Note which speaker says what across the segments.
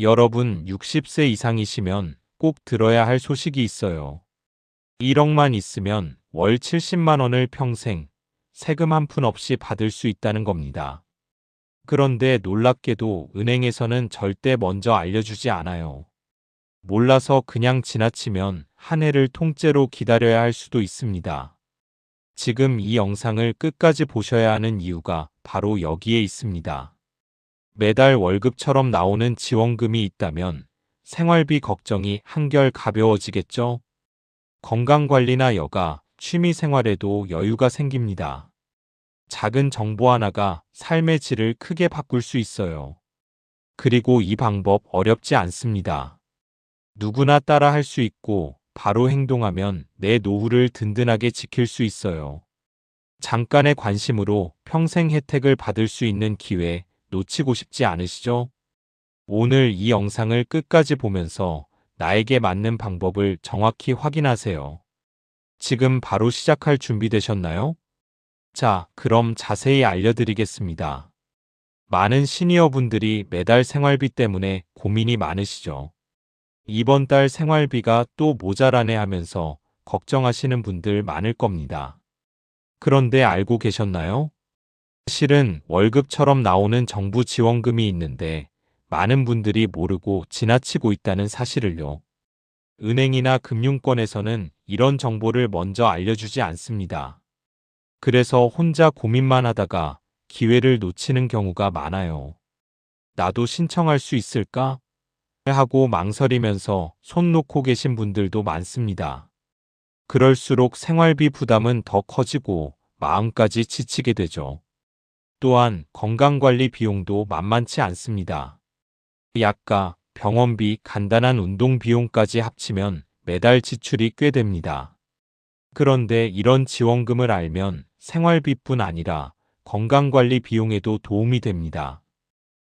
Speaker 1: 여러분 60세 이상이시면 꼭 들어야 할 소식이 있어요. 1억만 있으면 월 70만 원을 평생 세금 한 푼 없이 받을 수 있다는 겁니다. 그런데 놀랍게도 은행에서는 절대 먼저 알려주지 않아요. 몰라서 그냥 지나치면 한 해를 통째로 기다려야 할 수도 있습니다. 지금 이 영상을 끝까지 보셔야 하는 이유가 바로 여기에 있습니다. 매달 월급처럼 나오는 지원금이 있다면 생활비 걱정이 한결 가벼워지겠죠? 건강관리나 여가, 취미생활에도 여유가 생깁니다. 작은 정보 하나가 삶의 질을 크게 바꿀 수 있어요. 그리고 이 방법 어렵지 않습니다. 누구나 따라 할 수 있고 바로 행동하면 내 노후를 든든하게 지킬 수 있어요. 잠깐의 관심으로 평생 혜택을 받을 수 있는 기회 놓치고 싶지 않으시죠? 오늘 이 영상을 끝까지 보면서 나에게 맞는 방법을 정확히 확인하세요. 지금 바로 시작할 준비 되셨나요? 자, 그럼 자세히 알려드리겠습니다. 많은 시니어분들이 매달 생활비 때문에 고민이 많으시죠? 이번 달 생활비가 또 모자라네 하면서 걱정하시는 분들 많을 겁니다. 그런데 알고 계셨나요? 실은 월급처럼 나오는 정부 지원금이 있는데 많은 분들이 모르고 지나치고 있다는 사실을요. 은행이나 금융권에서는 이런 정보를 먼저 알려주지 않습니다. 그래서 혼자 고민만 하다가 기회를 놓치는 경우가 많아요. 나도 신청할 수 있을까? 하고 망설이면서 손 놓고 계신 분들도 많습니다. 그럴수록 생활비 부담은 더 커지고 마음까지 지치게 되죠. 또한 건강관리 비용도 만만치 않습니다. 약가, 병원비, 간단한 운동 비용까지 합치면 매달 지출이 꽤 됩니다. 그런데 이런 지원금을 알면 생활비뿐 아니라 건강관리 비용에도 도움이 됩니다.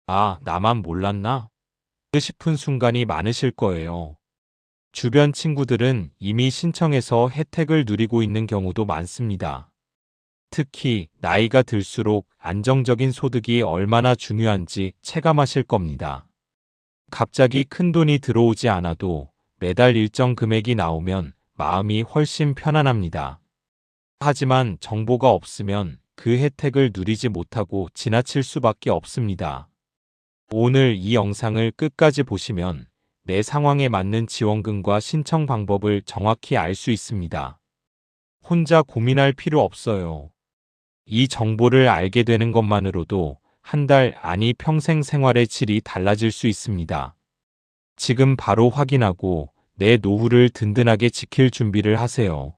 Speaker 1: 아, 나만 몰랐나? 싶은 순간이 많으실 거예요. 주변 친구들은 이미 신청해서 혜택을 누리고 있는 경우도 많습니다. 특히 나이가 들수록 안정적인 소득이 얼마나 중요한지 체감하실 겁니다. 갑자기 큰 돈이 들어오지 않아도 매달 일정 금액이 나오면 마음이 훨씬 편안합니다. 하지만 정보가 없으면 그 혜택을 누리지 못하고 지나칠 수밖에 없습니다. 오늘 이 영상을 끝까지 보시면 내 상황에 맞는 지원금과 신청 방법을 정확히 알 수 있습니다. 혼자 고민할 필요 없어요. 이 정보를 알게 되는 것만으로도 한 달 아니 평생 생활의 질이 달라질 수 있습니다. 지금 바로 확인하고 내 노후를 든든하게 지킬 준비를 하세요.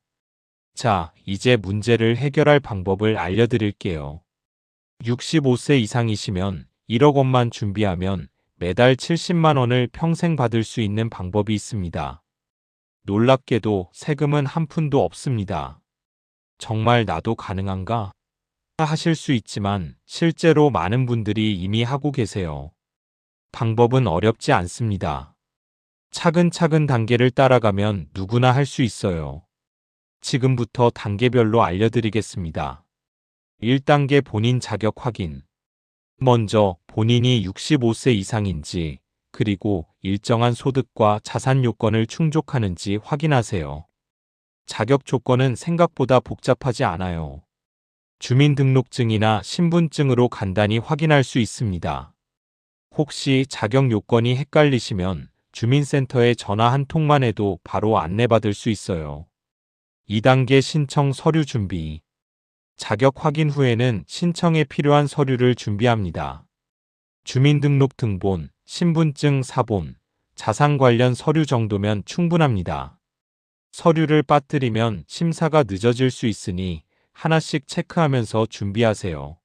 Speaker 1: 자, 이제 문제를 해결할 방법을 알려드릴게요. 65세 이상이시면 1억 원만 준비하면 매달 70만 원을 평생 받을 수 있는 방법이 있습니다. 놀랍게도 세금은 한 푼도 없습니다. 정말 나도 가능한가? 하실 수 있지만 실제로 많은 분들이 이미 하고 계세요. 방법은 어렵지 않습니다. 차근차근 단계를 따라가면 누구나 할 수 있어요. 지금부터 단계별로 알려드리겠습니다. 1단계 본인 자격 확인. 먼저 본인이 65세 이상인지 그리고 일정한 소득과 자산 요건을 충족하는지 확인하세요. 자격 조건은 생각보다 복잡하지 않아요. 주민등록증이나 신분증으로 간단히 확인할 수 있습니다. 혹시 자격 요건이 헷갈리시면 주민센터에 전화 한 통만 해도 바로 안내받을 수 있어요. 2단계 신청 서류 준비. 자격 확인 후에는 신청에 필요한 서류를 준비합니다. 주민등록 등본, 신분증 사본, 자산 관련 서류 정도면 충분합니다. 서류를 빠뜨리면 심사가 늦어질 수 있으니 하나씩 체크하면서 준비하세요.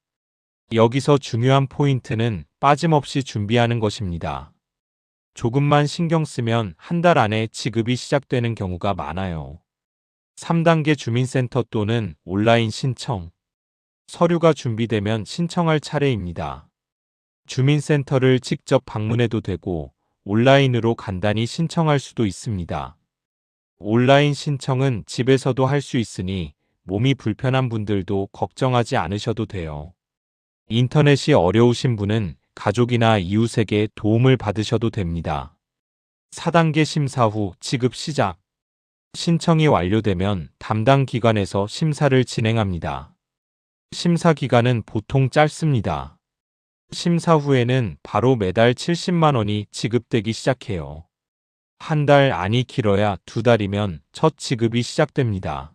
Speaker 1: 여기서 중요한 포인트는 빠짐없이 준비하는 것입니다. 조금만 신경 쓰면 한 달 안에 지급이 시작되는 경우가 많아요. 3단계 주민센터 또는 온라인 신청. 서류가 준비되면 신청할 차례입니다. 주민센터를 직접 방문해도 되고 온라인으로 간단히 신청할 수도 있습니다. 온라인 신청은 집에서도 할 수 있으니 몸이 불편한 분들도 걱정하지 않으셔도 돼요. 인터넷이 어려우신 분은 가족이나 이웃에게 도움을 받으셔도 됩니다. 4단계 심사 후 지급 시작. 신청이 완료되면 담당 기관에서 심사를 진행합니다. 심사 기간은 보통 짧습니다. 심사 후에는 바로 매달 70만 원이 지급되기 시작해요. 한달 안이 길어야 두 달이면 첫 지급이 시작됩니다.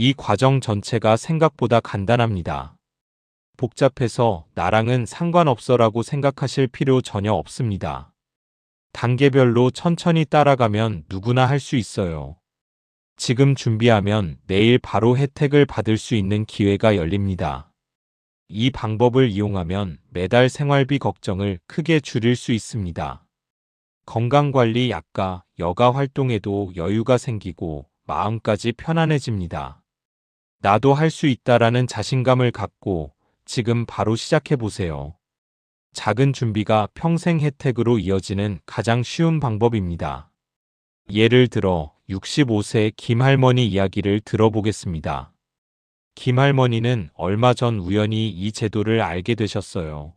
Speaker 1: 이 과정 전체가 생각보다 간단합니다. 복잡해서 나랑은 상관없어라고 생각하실 필요 전혀 없습니다. 단계별로 천천히 따라가면 누구나 할 수 있어요. 지금 준비하면 내일 바로 혜택을 받을 수 있는 기회가 열립니다. 이 방법을 이용하면 매달 생활비 걱정을 크게 줄일 수 있습니다. 건강관리 약가, 여가 활동에도 여유가 생기고 마음까지 편안해집니다. 나도 할 수 있다라는 자신감을 갖고 지금 바로 시작해 보세요. 작은 준비가 평생 혜택으로 이어지는 가장 쉬운 방법입니다. 예를 들어 65세 김할머니 이야기를 들어보겠습니다. 김할머니는 얼마 전 우연히 이 제도를 알게 되셨어요.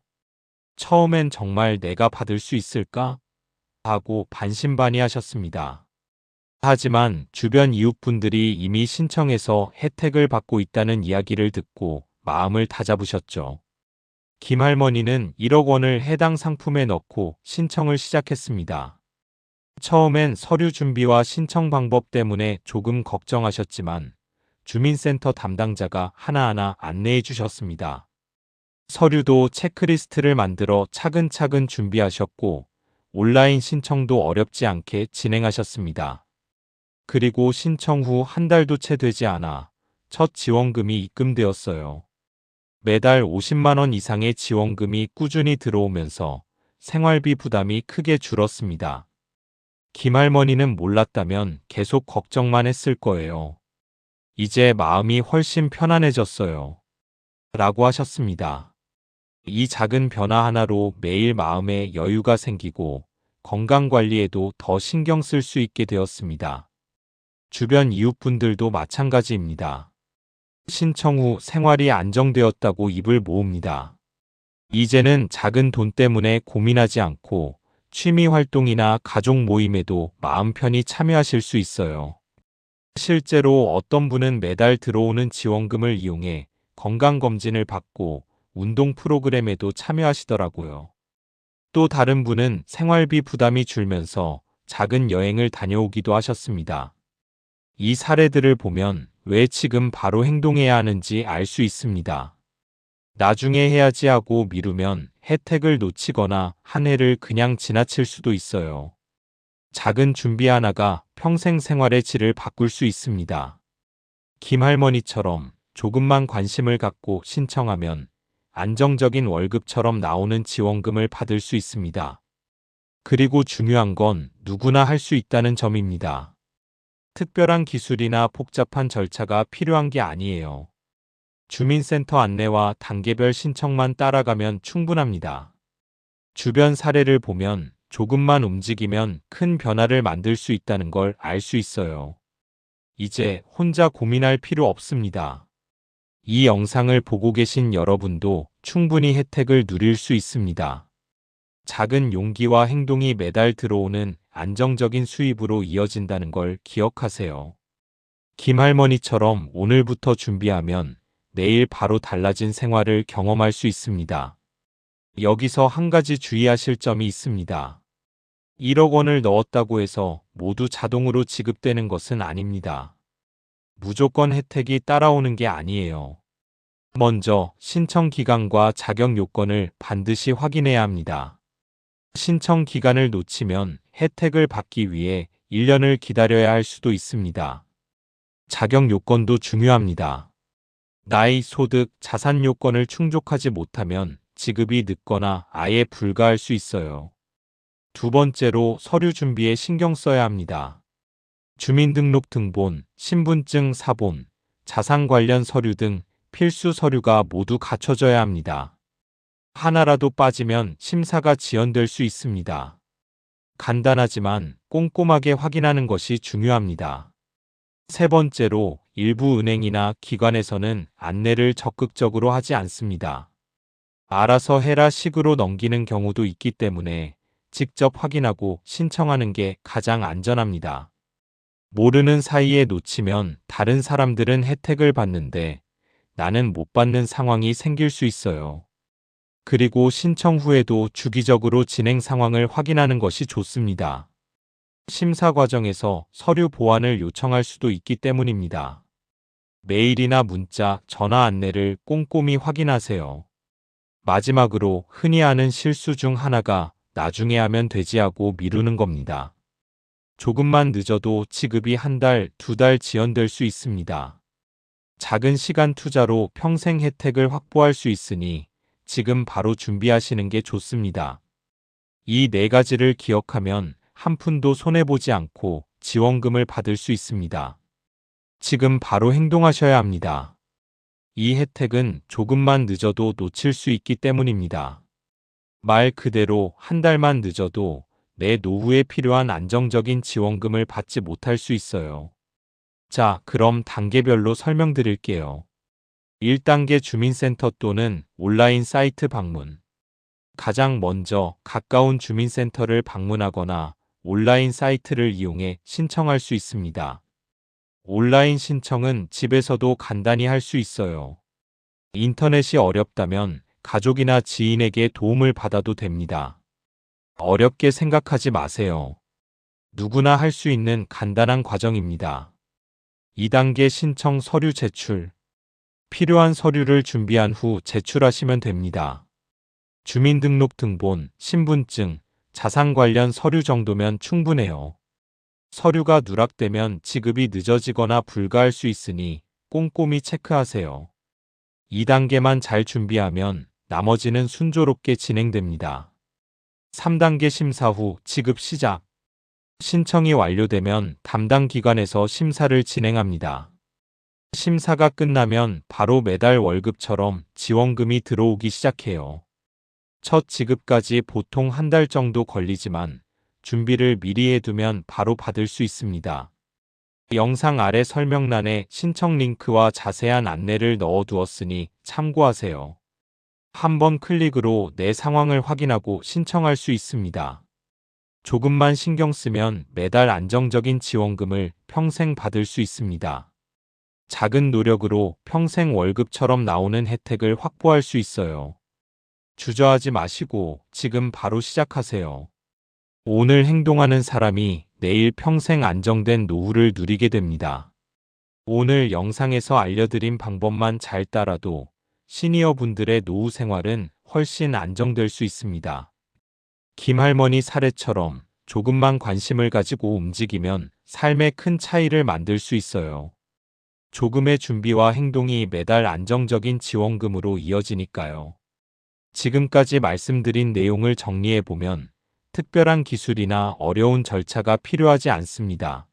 Speaker 1: 처음엔 정말 내가 받을 수 있을까? 하고 반신반의하셨습니다. 하지만 주변 이웃분들이 이미 신청해서 혜택을 받고 있다는 이야기를 듣고 마음을 다잡으셨죠. 김 할머니는 1억 원을 해당 상품에 넣고 신청을 시작했습니다. 처음엔 서류 준비와 신청 방법 때문에 조금 걱정하셨지만 주민센터 담당자가 하나하나 안내해 주셨습니다. 서류도 체크리스트를 만들어 차근차근 준비하셨고 온라인 신청도 어렵지 않게 진행하셨습니다. 그리고 신청 후 한 달도 채 되지 않아 첫 지원금이 입금되었어요. 매달 50만 원 이상의 지원금이 꾸준히 들어오면서 생활비 부담이 크게 줄었습니다. 김할머니는 몰랐다면 계속 걱정만 했을 거예요. 이제 마음이 훨씬 편안해졌어요. 라고 하셨습니다. 이 작은 변화 하나로 매일 마음에 여유가 생기고 건강관리에도 더 신경 쓸 수 있게 되었습니다. 주변 이웃분들도 마찬가지입니다. 신청 후 생활이 안정되었다고 입을 모읍니다. 이제는 작은 돈 때문에 고민하지 않고 취미 활동이나 가족 모임에도 마음 편히 참여하실 수 있어요. 실제로 어떤 분은 매달 들어오는 지원금을 이용해 건강검진을 받고 운동 프로그램에도 참여하시더라고요. 또 다른 분은 생활비 부담이 줄면서 작은 여행을 다녀오기도 하셨습니다. 이 사례들을 보면 왜 지금 바로 행동해야 하는지 알 수 있습니다. 나중에 해야지 하고 미루면 혜택을 놓치거나 한 해를 그냥 지나칠 수도 있어요. 작은 준비 하나가 평생 생활의 질을 바꿀 수 있습니다. 김할머니처럼 조금만 관심을 갖고 신청하면 안정적인 월급처럼 나오는 지원금을 받을 수 있습니다. 그리고 중요한 건 누구나 할 수 있다는 점입니다. 특별한 기술이나 복잡한 절차가 필요한 게 아니에요. 주민센터 안내와 단계별 신청만 따라가면 충분합니다. 주변 사례를 보면 조금만 움직이면 큰 변화를 만들 수 있다는 걸 알 수 있어요. 이제 혼자 고민할 필요 없습니다. 이 영상을 보고 계신 여러분도 충분히 혜택을 누릴 수 있습니다. 작은 용기와 행동이 매달 들어오는 안정적인 수입으로 이어진다는 걸 기억하세요. 김할머니처럼 오늘부터 준비하면 내일 바로 달라진 생활을 경험할 수 있습니다. 여기서 한 가지 주의하실 점이 있습니다. 1억 원을 넣었다고 해서 모두 자동으로 지급되는 것은 아닙니다. 무조건 혜택이 따라오는 게 아니에요. 먼저 신청 기간과 자격 요건을 반드시 확인해야 합니다. 신청 기간을 놓치면 혜택을 받기 위해 1년을 기다려야 할 수도 있습니다. 자격 요건도 중요합니다. 나이, 소득, 자산 요건을 충족하지 못하면 지급이 늦거나 아예 불가할 수 있어요. 두 번째로 서류 준비에 신경 써야 합니다. 주민등록 등본, 신분증 사본, 자산 관련 서류 등 필수 서류가 모두 갖춰져야 합니다. 하나라도 빠지면 심사가 지연될 수 있습니다. 간단하지만 꼼꼼하게 확인하는 것이 중요합니다. 세 번째로 일부 은행이나 기관에서는 안내를 적극적으로 하지 않습니다. 알아서 해라 식으로 넘기는 경우도 있기 때문에 직접 확인하고 신청하는 게 가장 안전합니다. 모르는 사이에 놓치면 다른 사람들은 혜택을 받는데 나는 못 받는 상황이 생길 수 있어요. 그리고 신청 후에도 주기적으로 진행 상황을 확인하는 것이 좋습니다. 심사 과정에서 서류 보완을 요청할 수도 있기 때문입니다. 메일이나 문자, 전화 안내를 꼼꼼히 확인하세요. 마지막으로 흔히 하는 실수 중 하나가 나중에 하면 되지 하고 미루는 겁니다. 조금만 늦어도 지급이 한 달, 두 달 지연될 수 있습니다. 작은 시간 투자로 평생 혜택을 확보할 수 있으니 지금 바로 준비하시는 게 좋습니다. 이 네 가지를 기억하면 한 푼도 손해보지 않고 지원금을 받을 수 있습니다. 지금 바로 행동하셔야 합니다. 이 혜택은 조금만 늦어도 놓칠 수 있기 때문입니다. 말 그대로 한 달만 늦어도 내 노후에 필요한 안정적인 지원금을 받지 못할 수 있어요. 자, 그럼 단계별로 설명드릴게요. 1단계 주민센터 또는 온라인 사이트 방문. 가장 먼저 가까운 주민센터를 방문하거나 온라인 사이트를 이용해 신청할 수 있습니다. 온라인 신청은 집에서도 간단히 할 수 있어요. 인터넷이 어렵다면 가족이나 지인에게 도움을 받아도 됩니다. 어렵게 생각하지 마세요. 누구나 할 수 있는 간단한 과정입니다. 2단계 신청 서류 제출. 필요한 서류를 준비한 후 제출하시면 됩니다. 주민등록등본, 신분증, 자산 관련 서류 정도면 충분해요. 서류가 누락되면 지급이 늦어지거나 불가할 수 있으니 꼼꼼히 체크하세요. 2단계만 잘 준비하면 나머지는 순조롭게 진행됩니다. 3단계 심사 후 지급 시작. 신청이 완료되면 담당 기관에서 심사를 진행합니다. 심사가 끝나면 바로 매달 월급처럼 지원금이 들어오기 시작해요. 첫 지급까지 보통 한 달 정도 걸리지만 준비를 미리 해두면 바로 받을 수 있습니다. 영상 아래 설명란에 신청 링크와 자세한 안내를 넣어두었으니 참고하세요. 한번 클릭으로 내 상황을 확인하고 신청할 수 있습니다. 조금만 신경 쓰면 매달 안정적인 지원금을 평생 받을 수 있습니다. 작은 노력으로 평생 월급처럼 나오는 혜택을 확보할 수 있어요. 주저하지 마시고 지금 바로 시작하세요. 오늘 행동하는 사람이 내일 평생 안정된 노후를 누리게 됩니다. 오늘 영상에서 알려드린 방법만 잘 따라도 시니어 분들의 노후 생활은 훨씬 안정될 수 있습니다. 김할머니 사례처럼 조금만 관심을 가지고 움직이면 삶에 큰 차이를 만들 수 있어요. 조금의 준비와 행동이 매달 안정적인 지원금으로 이어지니까요. 지금까지 말씀드린 내용을 정리해보면 특별한 기술이나 어려운 절차가 필요하지 않습니다.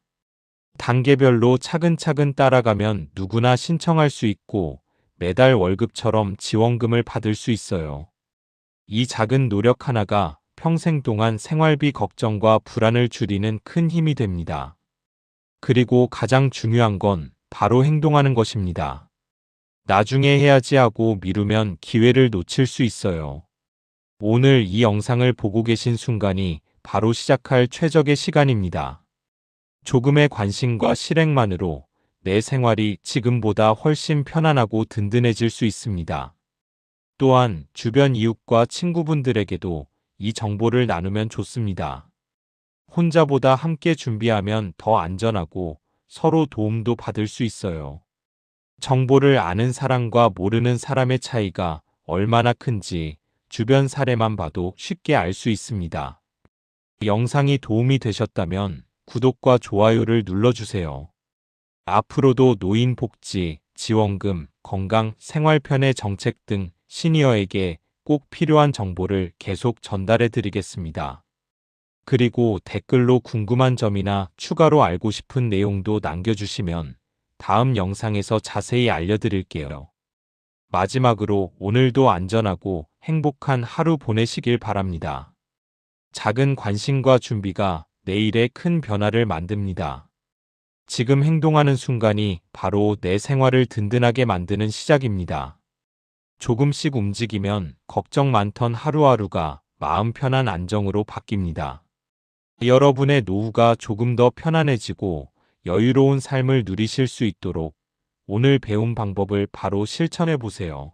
Speaker 1: 단계별로 차근차근 따라가면 누구나 신청할 수 있고 매달 월급처럼 지원금을 받을 수 있어요. 이 작은 노력 하나가 평생 동안 생활비 걱정과 불안을 줄이는 큰 힘이 됩니다. 그리고 가장 중요한 건 바로 행동하는 것입니다. 나중에 해야지 하고 미루면 기회를 놓칠 수 있어요. 오늘 이 영상을 보고 계신 순간이 바로 시작할 최적의 시간입니다. 조금의 관심과 실행만으로 내 생활이 지금보다 훨씬 편안하고 든든해질 수 있습니다. 또한 주변 이웃과 친구분들에게도 이 정보를 나누면 좋습니다. 혼자보다 함께 준비하면 더 안전하고 서로 도움도 받을 수 있어요. 정보를 아는 사람과 모르는 사람의 차이가 얼마나 큰지 주변 사례만 봐도 쉽게 알 수 있습니다. 영상이 도움이 되셨다면 구독과 좋아요를 눌러주세요. 앞으로도 노인 복지, 지원금, 건강, 생활편의 정책 등 시니어에게 꼭 필요한 정보를 계속 전달해 드리겠습니다. 그리고 댓글로 궁금한 점이나 추가로 알고 싶은 내용도 남겨주시면 다음 영상에서 자세히 알려드릴게요. 마지막으로 오늘도 안전하고 행복한 하루 보내시길 바랍니다. 작은 관심과 준비가 내일의 큰 변화를 만듭니다. 지금 행동하는 순간이 바로 내 생활을 든든하게 만드는 시작입니다. 조금씩 움직이면 걱정 많던 하루하루가 마음 편한 안정으로 바뀝니다. 여러분의 노후가 조금 더 편안해지고 여유로운 삶을 누리실 수 있도록 오늘 배운 방법을 바로 실천해 보세요.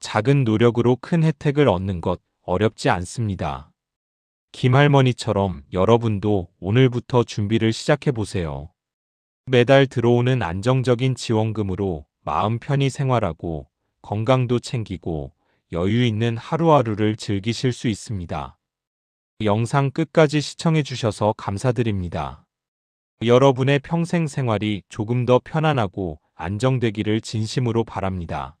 Speaker 1: 작은 노력으로 큰 혜택을 얻는 것 어렵지 않습니다. 김할머니처럼 여러분도 오늘부터 준비를 시작해 보세요. 매달 들어오는 안정적인 지원금으로 마음 편히 생활하고 건강도 챙기고 여유 있는 하루하루를 즐기실 수 있습니다. 영상 끝까지 시청해 주셔서 감사드립니다. 여러분의 평생 생활이 조금 더 편안하고 안정되기를 진심으로 바랍니다.